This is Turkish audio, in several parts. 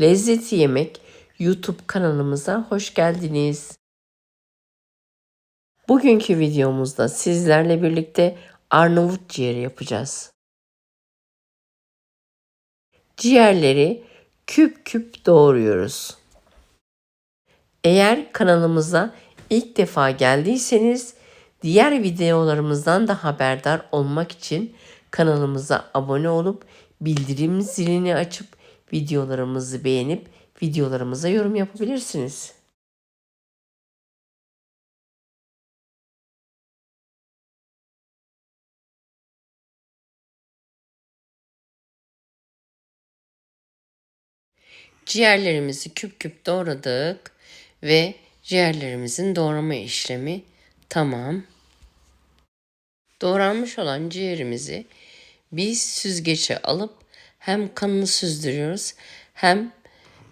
Lezzeti Yemek YouTube kanalımıza hoş geldiniz. Bugünkü videomuzda sizlerle birlikte Arnavut ciğeri yapacağız. Ciğerleri küp küp doğruyoruz. Eğer kanalımıza ilk defa geldiyseniz diğer videolarımızdan da haberdar olmak için kanalımıza abone olup bildirim zilini açıp videolarımızı beğenip videolarımıza yorum yapabilirsiniz. Ciğerlerimizi küp küp doğradık ve ciğerlerimizin doğrama işlemi tamam. Doğranmış olan ciğerimizi biz süzgeçe alıp hem kanını süzdürüyoruz hem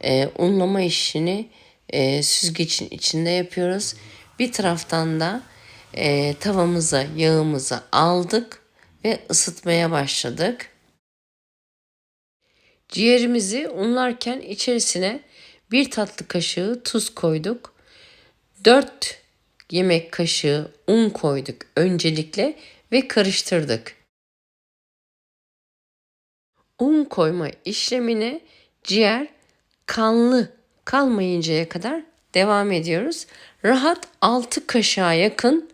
e, unlama işini e, süzgecin içinde yapıyoruz. Bir taraftan da e, tavamıza yağımızı aldık ve ısıtmaya başladık. Ciğerimizi unlarken içerisine bir tatlı kaşığı tuz koyduk. 4 yemek kaşığı un koyduk öncelikle ve karıştırdık. Un koyma işlemine ciğer kanlı kalmayıncaya kadar devam ediyoruz. Rahat 6 kaşığa yakın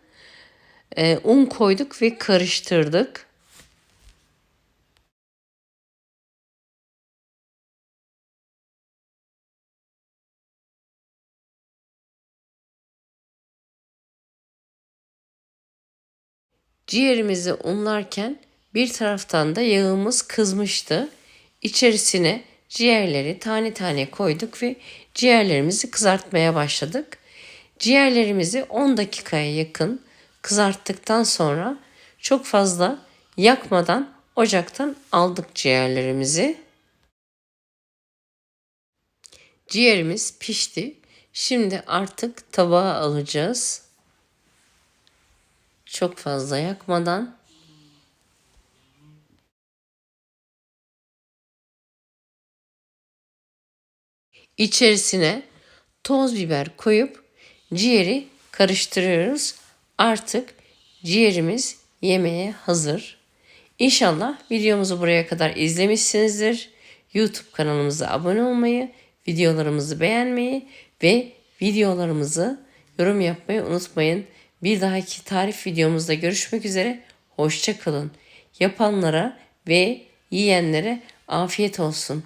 e, un koyduk ve karıştırdık. Ciğerimizi unlarken bir taraftan da yağımız kızmıştı. İçerisine ciğerleri tane tane koyduk ve ciğerlerimizi kızartmaya başladık. Ciğerlerimizi 10 dakikaya yakın kızarttıktan sonra çok fazla yakmadan ocaktan aldık ciğerlerimizi. Ciğerimiz pişti. Şimdi artık tabağa alacağız. Çok fazla yakmadan İçerisine toz biber koyup ciğeri karıştırıyoruz. Artık ciğerimiz yemeğe hazır. İnşallah videomuzu buraya kadar izlemişsinizdir. YouTube kanalımıza abone olmayı, videolarımızı beğenmeyi ve videolarımızı yorum yapmayı unutmayın. Bir dahaki tarif videomuzda görüşmek üzere. Hoşça kalın. Yapanlara ve yiyenlere afiyet olsun.